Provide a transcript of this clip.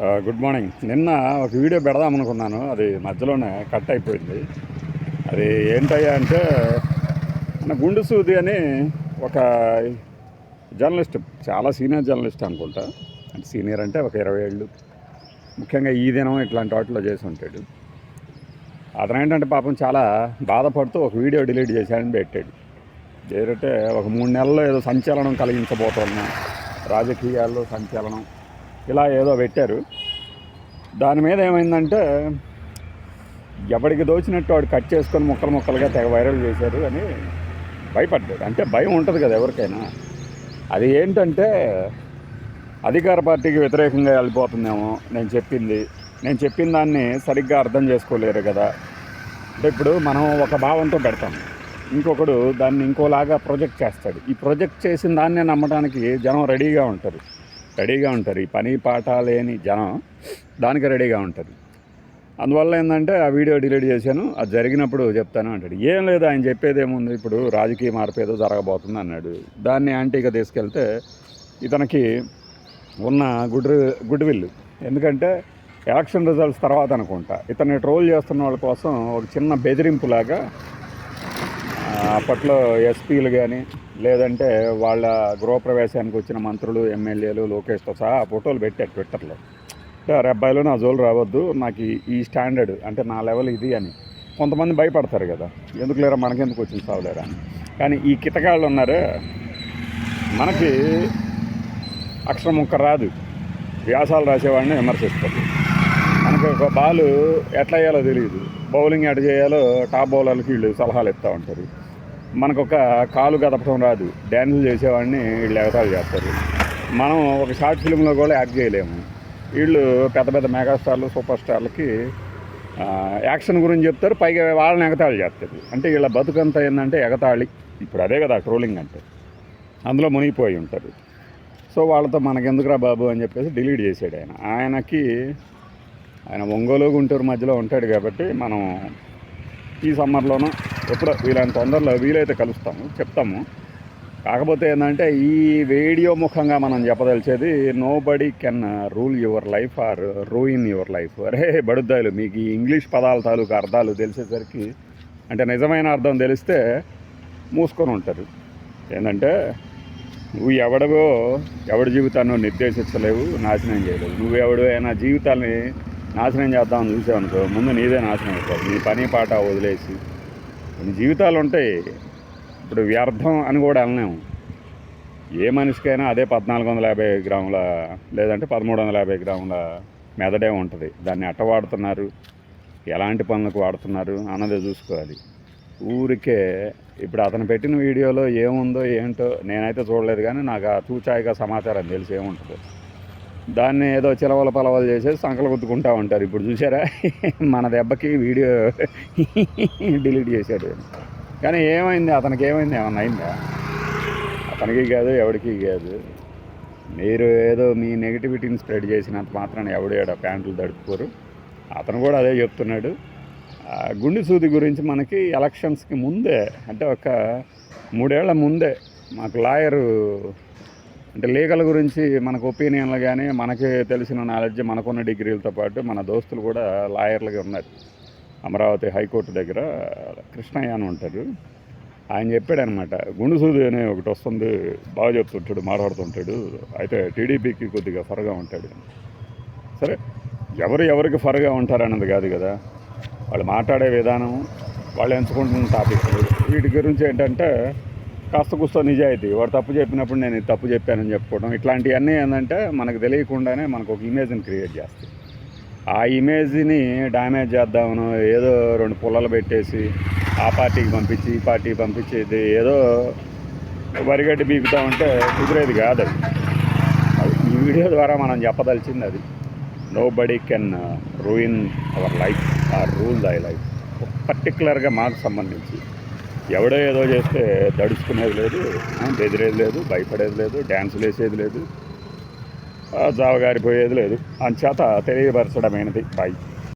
Good morning నిన్న ఒక video పెడదాం అనుకున్నాను. అది మధ్యలోనే కట్ అయిపోయింది. అది ఏంటయ్యా అంటే మన గుండు సూది అని ఒక జర్నలిస్ట్ చాలా సీనియర్ జర్నలిస్ట్ అనుకుంటా. అంటే సీనియర్ అంటే ఒక ఇరవై ఏళ్ళు. ముఖ్యంగా ఈ దినం ఇట్లాంటి వాటిలో చేసి ఉంటాడు. అతను ఏంటంటే పాపం చాలా బాధపడుతూ ఒక వీడియో డిలీట్ చేశాడని పెట్టాడు. ఏంటంటే ఒక మూడు నెలల్లో ఏదో సంచలనం కలిగించబోతున్నా రాజకీయాల్లో సంచలనం. ఇలా ఏదో పెట్టారు. దాని మీద ఏమైందంటే ఎవడికి దోచినట్టు వాడు కట్ చేసుకొని ముక్కలు ముక్కలుగా తెగ వైరల్ చేశారు అని భయపడ్డాడు. అంటే భయం ఉంటుంది కదా ఎవరికైనా. అది ఏంటంటే అధికార పార్టీకి వ్యతిరేకంగా వెళ్ళిపోతుందేమో నేను చెప్పింది. నేను చెప్పిన దాన్ని సరిగ్గా అర్థం చేసుకోలేరు కదా. అంటే ఇప్పుడు మనం ఒక భావంతో పెడతాం. ఇంకొకడు దాన్ని ఇంకోలాగా ప్రొజెక్ట్ చేస్తాడు. ఈ ప్రొజెక్ట్ చేసిన దాన్నే నమ్మడానికి జనం రెడీగా ఉంటారు. రెడీగా ఉంటారు. ఈ పని పాట లేని జనం దానికి రెడీగా ఉంటారు. అందువల్ల ఏంటంటే ఆ వీడియో డిలీట్ చేశాను. అది జరిగినప్పుడు చెప్తాను అంటాడు. ఏం లేదు ఆయన చెప్పేది ఏముంది ఇప్పుడు రాజకీయ మార్పు ఏదో జరగబోతుంది అన్నాడు. దాన్ని యాంటీగా తీసుకెళ్తే ఇతనికి ఉన్న గుడ్ గుడ్ విల్. ఎందుకంటే ఎలక్షన్ రిజల్ట్స్ తర్వాత అనుకుంటా. ఇతన్ని ట్రోల్ చేస్తున్న వాళ్ళ కోసం ఒక చిన్న బెదిరింపులాగా అప్పట్లో ఎస్పీలు కానీ లేదంటే వాళ్ళ గృహప్రవేశానికి వచ్చిన మంత్రులు ఎమ్మెల్యేలు లోకేష్తో సహా ఆ ఫోటోలు పెట్టారు ట్విట్టర్లో. అంటే అరే అబ్బాయిలు నా జోలు రావద్దు నాకు ఈ- స్టాండర్డ్ అంటే నా లెవెల్ ఇది అని. కొంతమంది భయపడతారు కదా ఎందుకు లేరా మనకెందుకు వచ్చింది సావులేరా అని. కానీ ఈ కితకాళ్ళు ఉన్నారే మనకి అక్షరం ముక్క రాదు. వ్యాసాలు రాసేవాడిని విమర్శిస్తారు. మనకు ఒక బాలు ఎట్లా వేయాలో తెలియదు బౌలింగ్ ఎట్ చేయాలో టాప్ బౌలర్లకి వీళ్ళు సలహాలు ఇస్తూ ఉంటారు. మనకు ఒక కాలు గదపటం రాదు. డ్యాన్సులు చేసేవాడిని వీళ్ళు ఎగతాలు చేస్తారు. మనం ఒక షార్ట్ ఫిల్మ్లో కూడా యాక్ట్ చేయలేము. వీళ్ళు పెద్ద పెద్ద మెగాస్టార్లు సూపర్ స్టార్లకి యాక్షన్ గురించి చెప్తారు పైగా వాళ్ళని ఎగతాళి చేస్తారు. అంటే వీళ్ళ బతుకంతా ఏంటంటే ఎగతాళి. ఇప్పుడు అదే కదా ట్రోలింగ్ అంటే. అందులో మునిగిపోయి ఉంటారు. సో వాళ్ళతో మనకెందుకురా బాబు అని చెప్పేసి డిలీట్ చేశాడు ఆయన. ఆయనకి ఆయన ఒంగోలు గుంటూరు మధ్యలో ఉంటాడు కాబట్టి మనం ఈ సమ్మర్లోనూ ఎప్పుడో వీలైన తొందరలో వీలైతే కలుస్తాము చెప్తాము. కాకపోతే ఏంటంటే ఈ వీడియో ముఖంగా మనం చెప్పదలిచేది nobody can rule your life or ruin your life అరే బడుద్దాయిలు మీకు ఈ ఇంగ్లీష్ పదాల తాలూకు అర్థాలు తెలిసేసరికి అంటే నిజమైన అర్థం తెలిస్తే మూసుకొని ఉంటారు. ఏంటంటే నువ్వు ఎవడవో ఎవడి జీవితాన్ని నిర్దేశించలేవు నాశనం చేయలేవు. నువ్వు ఎవడు అయినా జీవితాన్ని నాశనం చేద్దామని చూసావనుకో ముందు నీదే నాశనం అవుతుంది నీ పని పాట వదిలేసి కొన్ని జీవితాలు ఉంటాయి. ఇప్పుడు వ్యర్థం అని కూడా అనలేము. ఏ మనిషికైనా అదే పద్నాలుగు వందల యాభై గ్రాముల లేదంటే పదమూడు వందల యాభై గ్రాముల మెదడే ఉంటుంది. దాన్ని అట్ట వాడుతున్నారు? ఎలాంటి పనులకు వాడుతున్నారు? అన్నది చూసుకోవాలి. ఊరికే ఇప్పుడు అతను పెట్టిన వీడియోలో ఏముందో ఏంటో నేనైతే చూడలేదు కానీ నాకు ఆ చూచాయిగా సమాచారం తెలిసి ఏముంటుందో. దాన్ని ఏదో చిలవల పలవలు చేసేసి సంకలు గుద్దుకుంటా ఉంటారు. ఇప్పుడు చూసారా? మన దెబ్బకి వీడియో డిలీట్ చేశాడు. కానీ ఏమైంది? అతనికి ఏమైంది? ఏమన్నా అయిందా? అతనికి కాదు ఎవరికి కాదు. మీరు ఏదో మీ నెగిటివిటీని స్ప్రెడ్ చేసినంత మాత్రాన ఎవడు ఏడ ప్యాంట్లు తడుపుకోరు. అతను కూడా అదే చెప్తున్నాడు. ఆ గుండె సూది గురించి మనకి ఎలక్షన్స్కి ముందే అంటే ఒక మూడేళ్ళ ముందే మాకు లాయరు అంటే లీగల్ గురించి మనకు ఒపీనియన్లు కానీ మనకి తెలిసిన నాలెడ్జ్ మనకున్న డిగ్రీలతో పాటు మన దోస్తులు కూడా లాయర్లుగా ఉన్నారు. అమరావతి హైకోర్టు దగ్గర కృష్ణయ్య అని ఉంటారు ఆయన చెప్పాడు అనమాట గుండు సూది అనే ఒకటి వస్తుంది బాగా చెప్తుంటాడు మాట్లాడుతుంటాడు అయితే టీడీపీకి కొద్దిగా ఫరగా ఉంటాడు. సరే ఎవరు ఎవరికి ఫరగా ఉంటారన్నది కాదు కదా. వాళ్ళు మాట్లాడే విధానం వాళ్ళు ఎంచుకుంటున్న టాపిక్ వీటి గురించి ఏంటంటే కాస్త కుస్త నిజాయితీ. వాడు తప్పు చెప్పినప్పుడు నేను తప్పు చెప్పానని చెప్పుకోవడం ఇట్లాంటివన్నీ ఏంటంటే మనకు తెలియకుండానే మనకు ఒక ఇమేజ్ని క్రియేట్ చేస్తాయి. ఆ ఇమేజ్ని డ్యామేజ్ చేద్దామను ఏదో రెండు పుల్లలు పెట్టేసి ఆ పార్టీకి పంపించి ఈ పార్టీకి పంపించి ఇది ఏదో వరిగడ్డి బీకుతామంటే కుదిరేది కాదు అది. అది ఈ వీడియో ద్వారా మనం చెప్పదలిచింది అది. Nobody can ruin our life or rule thy life పర్టికులర్గా మాకు సంబంధించి. ఎవడో ఏదో చేస్తే దడుచుకునేది లేదు బెదిరేది లేదు భయపడేది లేదు డ్యాన్సులు వేసేది లేదు. జావగారిపోయేది లేదు. అంచేత తెలియపరచడమైనది. బాయ్